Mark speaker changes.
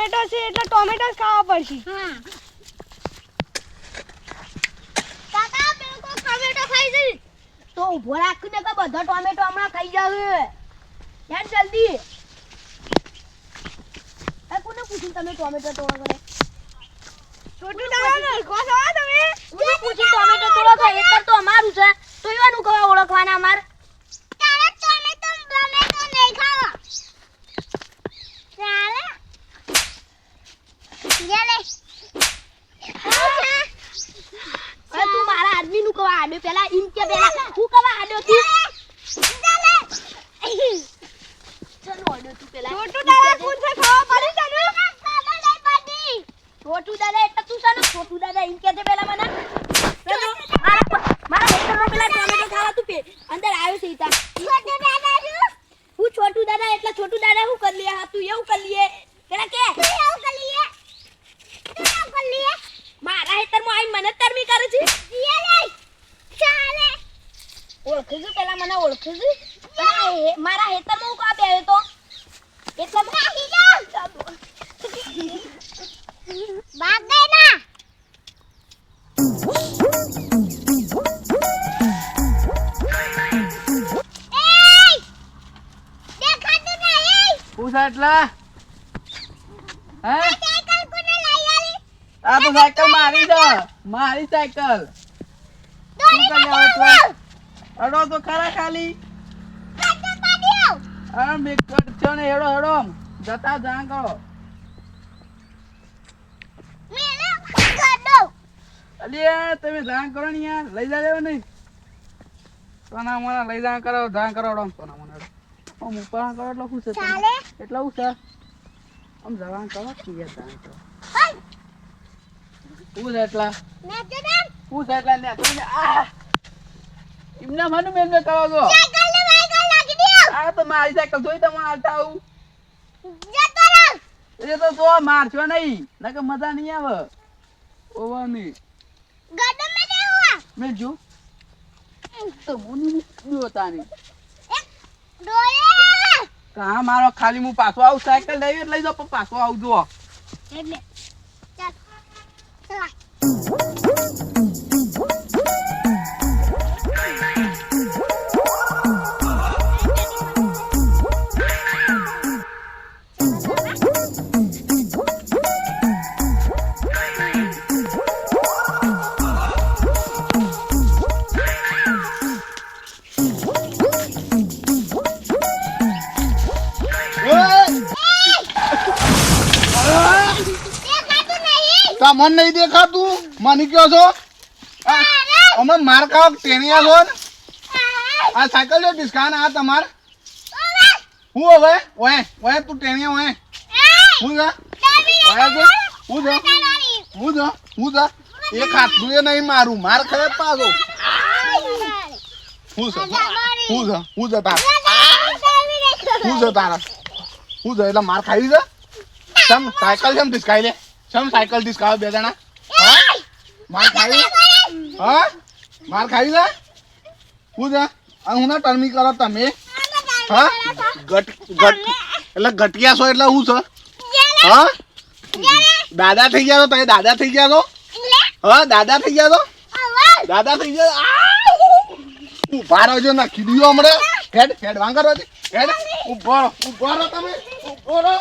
Speaker 1: Tomato છે એટલે tomato જ ખાવા પડશે.
Speaker 2: હા. કાકા પેલો કોક ટમેટો ખાઈ જઈ
Speaker 3: તો ઊભો રાખી ને કે બધા ટોમેટો હમણાં ખાઈ જાવે યાર જલ્દી. એ કોને પૂછ્યું તમે ટોમેટો તોડો કરે
Speaker 1: છોટું દાદા તમે?
Speaker 3: કોને પૂછ્યું ટોમેટો તોડો ખાઈ એક તો અમારું છે. તો એવાનું કવા ઓળખવાના અમાર
Speaker 2: તારે ટમેટો ટમેટો નહીં ખાવા ચાલે લે લે
Speaker 3: અરે તું મારા આદમી નું કવા આડ્યો પેલા ઇન કે પેલા હું કવા આડ્યો તું ચલો આડ્યો તું પેલા.
Speaker 1: છોટું દાદા છે. ખાવા પડે તને?
Speaker 3: છોટું દાદા એટલે તું છે ને છોટું દાદા ઇન કે છે પેલા મને. પેલો મારા મારા હેઠળનો પેલા ટોમેટો ખાવા તું પે. અંદર આવ્યો છે ઈતા હું છોટું દાદા એટલે છોટુ દાદા હું કરી લે હા તું એવું કરી લે પેલા કે મને તરમી કરે છે? ઓળખે છે પેલા મને ઓળખે છે મારા હેતર હું કા બેહ્યો તો? એટલે
Speaker 2: ભાગ ગઈ ના એય! દેખાતું
Speaker 4: પૂછા એટલે? હે
Speaker 2: સાયકલ કોને લઈ આલી
Speaker 4: આ તો સાયકલ મારી છે. મારી સાયકલ. શું કરી અડો તો ખરા ખાલી. મેં ને હેડો હેડો. જતા જાણ કરો
Speaker 2: કાઢો
Speaker 4: તમે જાણ કરો ને યાર. લઈ જા લેવો નહીં સોના મને લઈ જાણ કરો જાણ કરો હેડો. સોના મને આમ ઉપર કરો એટલે શું છે એટલે શું છે. આમ જવા કરો કે જાણ કરો
Speaker 2: હઈ
Speaker 4: એટલા? છે એટલા ને આ મને મેં મેં કરો છો.
Speaker 2: સાયકલ ને વાયકલ લાગી દ્યો
Speaker 4: આ તો મારી સાયકલ જોઈ તમે હાલતા આવું એ તો તો મારશો નહીં નકર મજા નહીં આવે. ઓવાની
Speaker 2: મેં
Speaker 4: જો તો મુની જોતાની મારો ખાલી હું પાછો આવું સાયકલ લઈ લઈ જાઉં પણ પાછો આવું જો
Speaker 2: એટલે નહીં
Speaker 5: દેખા નહીં દેખાતું? મને કયો છો? આ- અમે માર કાવ ટેણિયા છો આ સાયકલ જો ડિસ્કાન આ તમાર? હું હવે? ઓય ઓય, તું ટેણિયા, ઓય. હું જા? ઓય જો હું જા? હું જા? હું જા? એક હાથનું એ નહીં મારું, માર ખાય પાછો. હું છે હું છે હું તારા? હું એટલે માર ખાઈ છે સમ સાયકલ કેમ ડિસ્કાઈ લે. સમ સાયકલ ખાવ બે જણા? હા? માર ખાઈ હા? માર ખાઈ લે હું અને હું ના ટર્મી કરો તમે. હા? ગટ ગટ એટલે ગટિયા છો એટલે હું છે? હા? દાદા થઈ ગયા તો તમે દાદા થઈ ગયા તો હા? દાદા થઈ ગયા તો દાદા થઈ ગયા? ઊભા રહેજો નાખી દીધો હમણાં. હેડ હેડ વાંગર હેડ ઊભો ઊભો રહો તમે ઊભો રહો.